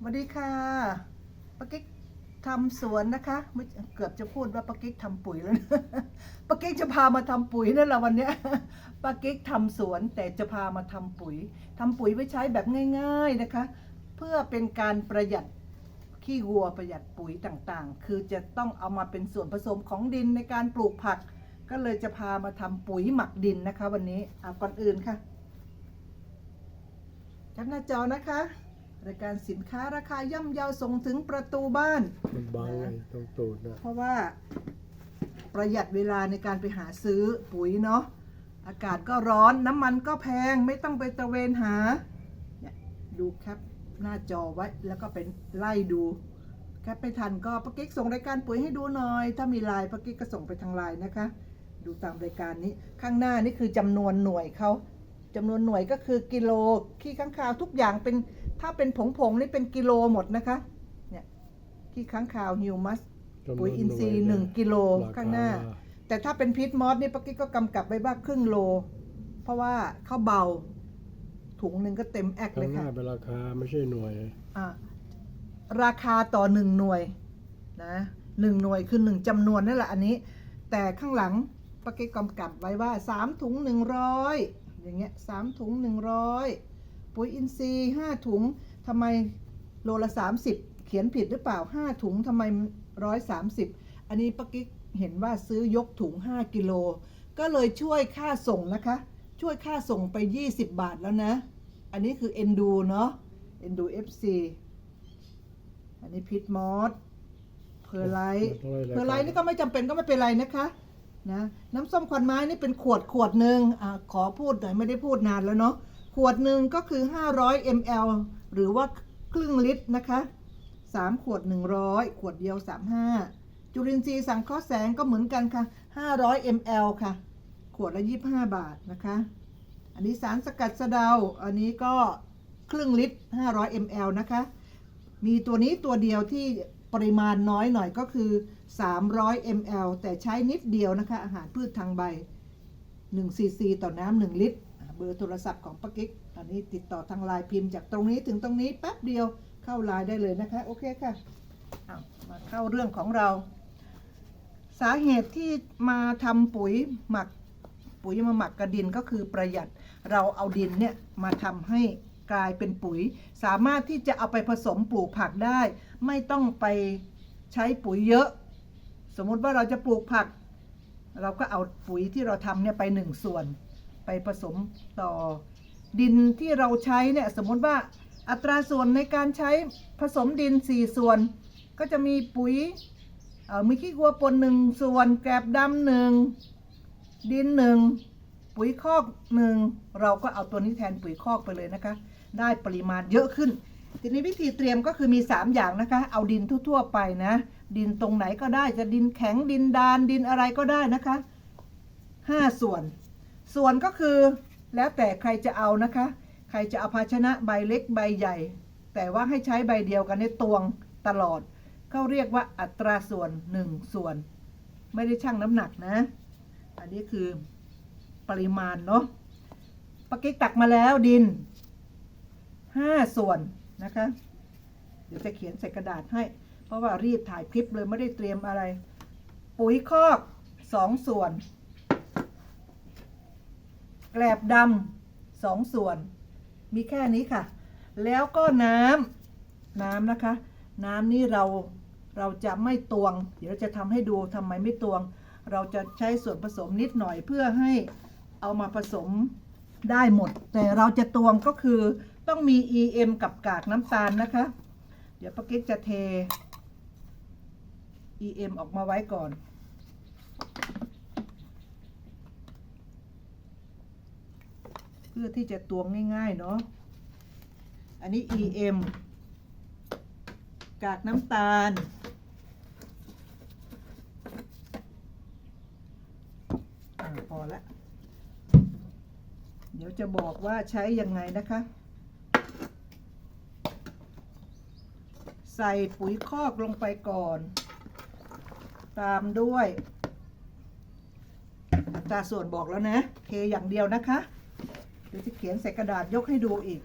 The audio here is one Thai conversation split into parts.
สวัสดีค่ะปากิ๊กทำสวนนะคะ เกือบจะพูดว่าปากิ๊กทำปุ๋ยแล้วนะปากิ๊กจะพามาทำปุ๋ยนั่นแหละวันนี้ปากิ๊กทำสวนแต่จะพามาทำปุ๋ยทำปุ๋ยไว้ใช้แบบง่าย ๆนะคะ เพื่อเป็นการประหยัดขี้วัวประหยัดปุ๋ยต่างๆ คือจะต้องเอามาเป็นส่วนผสมของดินในการปลูกผัก ก็เลยจะพามาทำปุ๋ยหมักดินนะคะ วันนี้ก่อนอื่นค่ะจับหน้าจอนะคะ รายการสินค้าราคาย่อมเยาส่งถึงประตูบ้าน มันบังไงตรงตูดนะเพราะว่าประหยัดเวลาในการไปหาซื้อปุ๋ยเนาะอากาศก็ร้อนน้ำมันก็แพงไม่ต้องไปตระเวนหาเนี่ยดูแคปหน้าจอไว้แล้วก็เป็นไล่ดูแคปไปทันก็ปะกิ๊กส่งรายการปุ๋ยให้ดูหน่อย ถ้ามีไลน์ปะกิ๊กก็ส่งไปทางไลน์นะคะ ดูตามรายการนี้ข้างหน้านี่คือจำนวนหน่วยเขาจำนวนหน่วยก็คือกิโลขี้ข้างคาวทุกอย่างเป็น ถ้าเป็นผงผงๆนี่เป็นกิโลหมดนะคะ เนี่ยขี้ข้างคาวฮิวมัสจำวปุ๋ยอินทรีย์หนึ่งกิโลรคข้างหน้า แต่ถ้าเป็นพิษมอสนี่ปักกี้ก็กำกับไว้บ้างครึ่งโล เพราะว่าเขาเบา ถุงหนึ่งก็เต็มแอกเลข้างยหน้าค่ะเป็นราคาไม่ใช่หน่วยอะราคาต่อหนึ่งหน่วยนะหนึ่งหน่วยคือหนึ่งจำนวนนั่นแหละอันนี้ แต่ข้างหลังปักกี้กำกับไว้ว่าสามถุงหนึ่งร้อยอย่างเงี้ยสามถุงหนึ่งร้อย ปุ๋ยอินทรีย์ห้าถุงทำไมโลละสามสิบเขียนผิดหรือเปล่าห้าถุงทำไมร้อยสามสิบอันนี้ปักกี้เห็นว่าซื้อยกถุง 5 กิโล ก็เลยช่วยค่าส่งนะคะ ช่วยค่าส่งไป 20 บาทแล้วนะ อันนี้คือเอ็นดูเนาะเอ็นดู FC อันนี้พิทมอสเพอร์ไลท์มันต้องไล่รายการเพอร์ไลท์นี่ก็ไม่จำเป็นก็ไม่เป็นไรนะคะนะน้ำส้มควันไม้นี่เป็นขวดขวดหนึ่งอะขอพูดหน่อยไม่ได้พูดนานแล้วเนาะข วดหนึ่งก็คือ 500 ml หรือว่าครึ่งลิตรนะคะ 3 ขวด 100 ขวดเดียว 35 จุลินทรีย์สังเคราะห์แสงก็เหมือนกันค่ะ 500 ml ค่ะ ขวดละ 25 บาทนะคะ อันนี้สารสกัดสะเดา อันนี้ก็ครึ่งลิตร 500 ml นะคะ มีตัวนี้ตัวเดียวที่ปริมาณน้อยหน่อยก็คือ 300 ml แต่ใช้นิดเดียวนะคะ อาหารพืชทางใบ1ซีซีต่อน้ำ1ลิตร เบอร์โทรศัพท์ของปากิ๊กอันนี้ติดต่อทางไลน์พิมพ์จากตรงนี้ถึงตรงนี้แป๊บเดียวเข้าไลน์ได้เลยนะคะโอเคค่ะอ้ามาเข้าเรื่องของเรา สาเหตุที่มาทำปุ๋ยหมักปุ๋ยมาหมักกระดินก็คือประหยัดเราเอาดินเนี่ยมาทำให้กลายเป็นปุ๋ย สามารถที่จะเอาไปผสมปลูกผักได้ ไม่ต้องไปใช้ปุ๋ยเยอะ สมมุติว่าเราจะปลูกผัก เราก็เอาปุ๋ยที่เราทำเนี่ยไปหนึ่งส่วน ไปผสมต่อ ดินที่เราใช้เนี่ยสมมติว่าอัตราส่วนในการใช้ผสมดิน 4 ส่วน ก็จะมีปุ๋ยมีขี้วัวปนหนึ่งส่วนแกลบดำหนึ่งดินหนึ่งปุ๋ยคอกหนึ่งเราก็เอาตัวนี้แทนปุ๋ยคอกไปเลยนะคะ ได้ปริมาณเยอะขึ้น ทีนี้วิธีเตรียมก็คือมี 3 อย่างนะคะ เอาดินทั่วๆไปนะ ดินตรงไหนก็ได้จะดินแข็งดินดานดินอะไรก็ได้นะคะ 5 ส่วน ส่วนก็คือแล้วแต่ใครจะเอานะคะ ใครจะเอาภาชนะใบเล็กใบใหญ่ แต่ว่าให้ใช้ใบเดียวกันในตวงตลอดเขาเรียกว่าอัตราส่วน 1 ส่วน ไม่ได้ชั่งน้ำหนักนะ อันนี้คือปริมาณเนาะปากกิ๊กตักมาแล้วดิน 5 ส่วนนะคะ เดี๋ยวจะเขียนใส่กระดาษให้ เพราะว่ารีบถ่ายคลิปเลยไม่ได้เตรียมอะไร ปุ๋ยคอก 2 ส่วน แกลบดำสองส่วน มีแค่นี้ค่ะ แล้วก็น้ำน้ำนะคะ น้ำนี่เราเราจะไม่ตวง เดี๋ยวเราจะทำให้ดูทำไมไม่ตวง เราจะใช้ส่วนผสมนิดหน่อยเพื่อให้เอามาผสมได้หมด แต่เราจะตวงก็คือต้องมี EM กับกากน้ำตาลนะคะ เดี๋ยวป้ากิ๊กจะเท EM ออกมาไว้ก่อน พื่อที่จะตวงง่ายๆเนาะ อันนี้ EM กากน้ำตาลอพอละ เดี๋ยวจะบอกว่าใช้ยังไงนะคะ ใส่ปุ๋ยคอกลงไปก่อน ตามด้วยตาส่วนบอกแล้วนะ เทอย่างเดียวนะคะ เดี๋ยวจะเขียนใส่กระดาษยกให้ดูอีก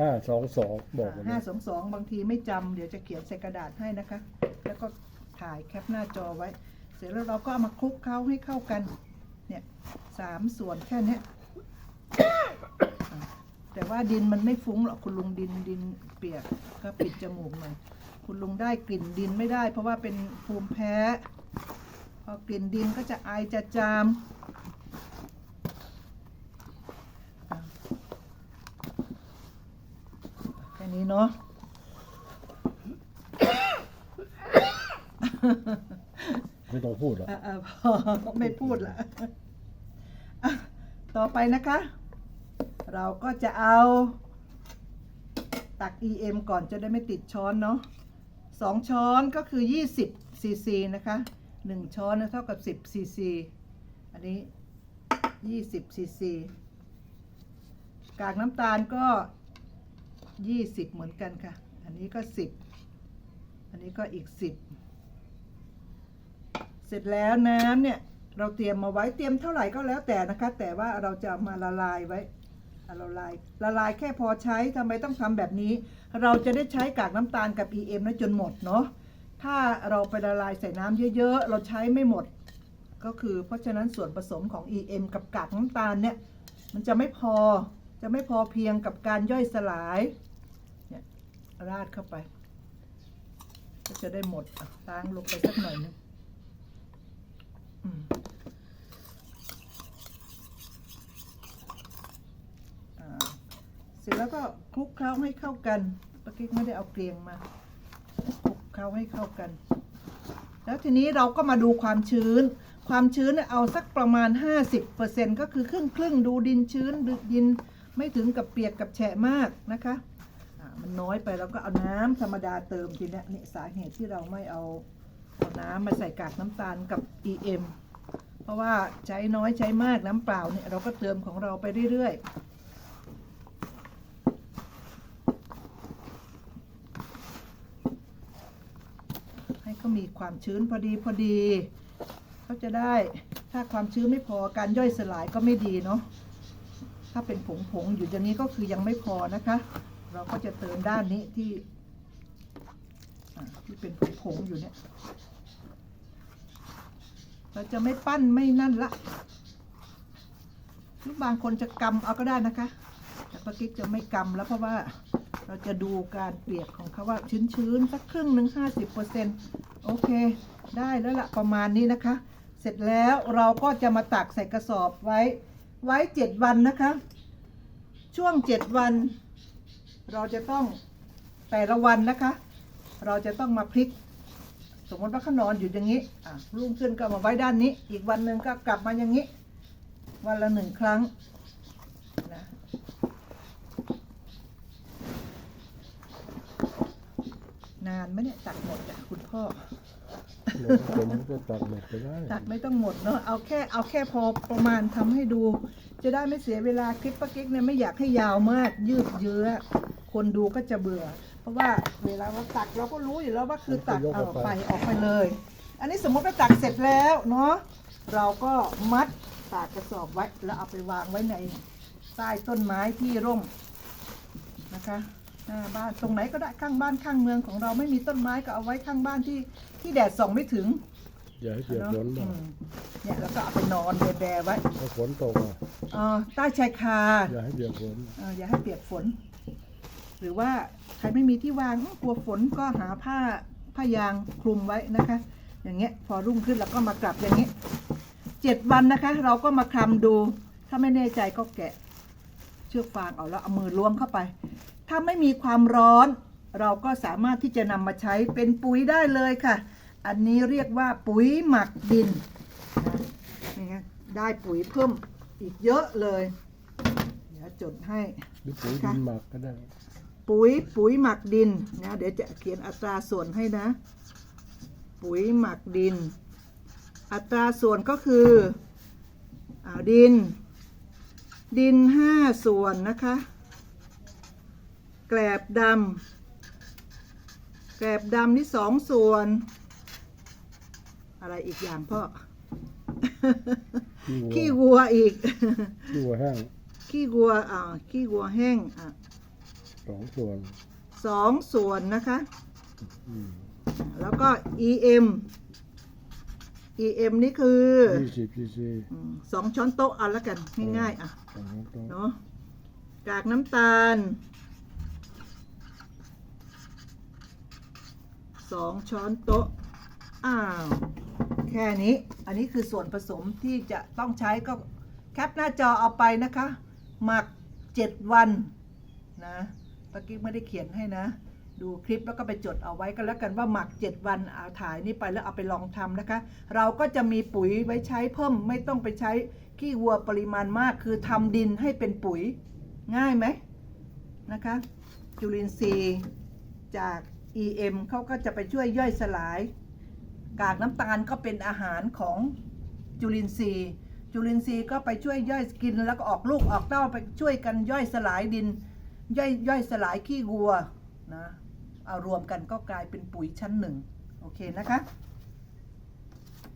หห้าสองสองบอกมาห้านะสองสองบางทีไม่จำเดี๋ยวจะเขียนใส่กระดาษให้นะคะ แล้วก็ถ่ายแคปหน้าจอไว้ เสร็จแล้วเราก็เอามาคลุกเคล้าให้เข้ากัน เนี่ยสามส่วนแค่เนี้ยอะแต่ว่าดินมันไม่ฟุ้งหรอกคุณลุงดินดินเปียกก็ปิดจมูกหน่อยคุณลุงได้กลิ่นดินไม่ได้ เพราะว่าเป็นภูมิแพ้ พอกลิ่นดินก็จะไอายจะจามอะแค่นี้ เนาะไม่ต้องพูดหรอกอะอะพอไม่พูดละอะต่อไปนะคะ เราก็จะเอา ตัก EM ก่อนจะได้ไม่ติดช้อนเนาะสองช้อนก็คือ 20ซีซีนะคะหนึ่งช้อนเท่ากับ 10ซีซีอันนี้ 20ซีซีกากน้ำตาลก็ 20เหมือนกันค่ะ อันนี้ก็10อันนี้ก็อีก10เสร็จแล้วน้ำเนี่ยเราเตรียมมาไว้เตรียมเท่าไหร่ก็แล้วแต่นะคะ แต่ว่าเราจะมาละลายไว้ละลายละลายแค่พอใช้ทำไมต้องทำแบบนี้ เราจะได้ใช้กากน้ำตาลกับ EM นะจนหมดเนาะถ้าเราไปละลายใส่น้ำเยอะ ๆ เราใช้ไม่หมด ก็คือเพราะฉะนั้นส่วนผสมของ EM กับกากน้ำตาลเนี่ยมันจะไม่พอจะไม่พอเพียงกับการย่อยสลาย ราดเข้าไป ก็จะได้หมดล้างลงไปสักหน่อยนึงเสร็จแล้วก็คลุกเคล้าให้เข้ากันปากิ๊กไม่ได้เอาเกลียงมาคลุกเคล้าให้เข้ากัน แล้วทีนี้เราก็มาดูความชื้น ความชื้นเอาสักประมาณ 50%ก็คือครึ่งครึ่งดูดินชื้นดูดินไม่ถึงกับเปียกกับแฉะมากนะคะ น้อยไปเราก็เอาน้ำธรรมดาเติมทีนี้นี่สาเหตุที่เราไม่เอาเอาน้ำมาใส่กากน้ำตาลกับ EM เพราะว่าใช้น้อยใช้มากน้ำเปล่าเนี่ยเราก็เติมของเราไปเรื่อยๆให้เขามีความชื้นพอดีพอดีเขาจะได้ถ้าความชื้นไม่พอการย่อยสลายก็ไม่ดีเนาะถ้าเป็นผงผงๆอยู่อย่างนี้ก็คือยังไม่พอนะคะ เราก็จะเติมด้านนี้ที่ที่เป็นผงผงๆอยู่เนี่ย เราจะไม่ปั้นไม่นั่นละหรือบางคนจะกำเอาก็ได้นะคะ แต่ป้ากิ๊กจะไม่กำแล้วเพราะว่าเราจะดูการเปียกของเขาว่าชื้นๆสักครึ่งหนึ่งห้าสิบเปอร์เซ็นต์โอเค ได้แล้วละประมาณนี้นะคะ เสร็จแล้วเราก็จะมาตักใส่กระสอบไว้ ไว้เจ็ดวันนะคะ ช่วงเจ็ดวัน เราจะต้องแต่ละวันนะคะ เราจะต้องมาพลิก สมมติว่าเขานอนอยู่อย่างนี้อะรุ่งขึ้นก็เอามาไว้ด้านนี้ อีกวันหนึ่งก็กลับมาอย่างนี้ วันละหนึ่งครั้งนะนานไหมเนี่ยตักหมดอะคุณพ่อ ผมก็ตัดหมดไปได้ตักไม่ต้องหมดเนาะเอาแค่เอาแค่พอประมาณทำให้ดู จะได้ไม่เสียเวลาคลิปป้ากิ๊กเนี่ยไม่อยากให้ยาวมากยืดเยื้อ คนดูก็จะเบื่อ เพราะว่าเวลาเราตักเราก็รู้อยู่แล้วว่าคือตักเอาออกไปออกไปเลย อันนี้สมมติว่าตักเสร็จแล้วเนาะเราก็มัดตากกระสอบไว้แล้วเอาไปวางไว้ในใต้ต้นไม้ที่ร่มนะคะหน้าบ้านตรงไหนก็ได้ข้างบ้านข้างเมืองของเราไม่มีต้นไม้ก็เอาไว้ข้างบ้านที่ที่แดดส่องไม่ถึงอย่าให้เปียกฝนอืบ้างมเนี่ยแล้วก็เอาไปนอนแบๆไว้ถ้าฝนตกอะเอ่อใต้ชายคาอย่าให้เปียกฝนเอ่ออย่าให้เปียกฝน หรือว่าใครไม่มีที่วางกลัวฝนก็หาผ้าผ้ายางคลุมไว้นะคะ อย่างเงี้ยพอรุ่งขึ้นเราก็มากลับอย่างเงี้ยเจ็ดวันนะคะ เราก็มาคลำดู ถ้าไม่แน่ใจก็แกะ เชือกฟางเอาแล้วเอามือล้วงเข้าไป ถ้าไม่มีความร้อน เราก็สามารถที่จะนำมาใช้เป็นปุ๋ยได้เลยค่ะ อันนี้เรียกว่าปุ๋ยหมักดินนะนี่ไงได้ปุ๋ยเพิ่มอีกเยอะเลย เดี๋ยวจดให้หรือปุ๋ยดินหมักก็ได้ ปุ๋ยปุ๋ยหมักดินนะเดี๋ยวจะเขียนอัตราส่วนให้นะ ปุ๋ยหมักดิน อัตราส่วนก็คืออาดิน ดินห้าส่วนนะคะ แกลบดำแกลบดำนี่สองส่วน อะไรอีกอย่างพ่อขี้วัวขี้วัวอีก ขี้วัวแห้งขี้วัวอ่าขี้วัวแห้งอะผส องส่วนสองส่วนนะคะ อืมแล้วก็ em em นี่คือยี่สิบซีซีอืมสองช้อนโต๊ะเอาละกันง่ายๆอะ สองช้อนโต๊ะเนาะกากน้ำตาลสองช้อนโต๊ะ อ้าว แค่นี้ อันนี้คือส่วนผสมที่จะต้องใช้ก็แคปหน้าจอเอาไปนะคะ หมัก 7 วันนะ ตะกี้ไม่ได้เขียนให้นะ ดูคลิปแล้วก็ไปจดเอาไว้ก็แล้วกันว่าหมัก 7 วันเอาถ่ายนี่ไปแล้วเอาไปลองทำนะคะ เราก็จะมีปุ๋ยไว้ใช้เพิ่มไม่ต้องไปใช้ขี้วัวปริมาณมาก คือทำดินให้เป็นปุ๋ยง่ายไหมนะคะ จุลินทรีย์จาก EM เขาก็จะไปช่วยย่อยสลาย กากน้ำตาลก็เป็นอาหารของจุลินทรีย์ จุลินทรีย์ก็ไปช่วยย่อยกินแล้วก็ออกลูกออกเต้าไปช่วยกันย่อยสลายดิน ย่อยย่อยสลายขี้วัวนะเอารวมกันก็กลายเป็นปุ๋ยชั้นหนึ่งโอเคนะคะ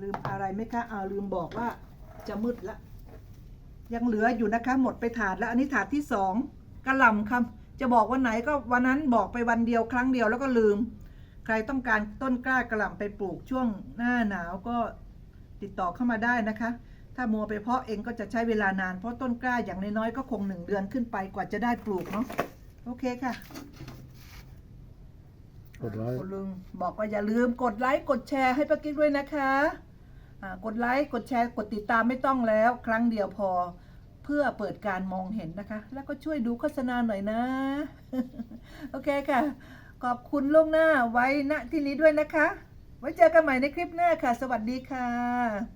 ลืมอะไรไหมคะเอาลืมบอกว่าจะมืดละยังเหลืออยู่นะคะ หมดไปถาดแล้วอันนี้ถาดที่สองกระหล่ำครับจะบอกวันไหนก็วันนั้นบอกไปวันเดียวครั้งเดียวแล้วก็ลืม ใครต้องการต้นกล้ากระหล่ำไปปลูกช่วงหน้าหนาวก็ติดต่อเข้ามาได้นะคะ ถ้ามัวไปเพาะเองก็จะใช้เวลานาน เพราะต้นกล้าอย่างน้อยๆก็คงหนึ่งเดือนขึ้นไปกว่าจะได้ปลูกเนาะโอเคค่ะกดไลค์คุณลุงบอกว่าอย่าลืมกดไลค์กดแชร์ให้ป้ากิ๊กด้วยนะคะอ่ากดไลค์กดแชร์กดติดตามไม่ต้องแล้ว ครั้งเดียวพอเพื่อเปิดการมองเห็นนะคะ แล้วก็ช่วยดูโฆษณาหน่อยนะ โอเคค่ะ ขอบคุณล่วงหน้าไว้ณที่นี้ด้วยนะคะ ไว้เจอกันใหม่ในคลิปหน้าค่ะ สวัสดีค่ะ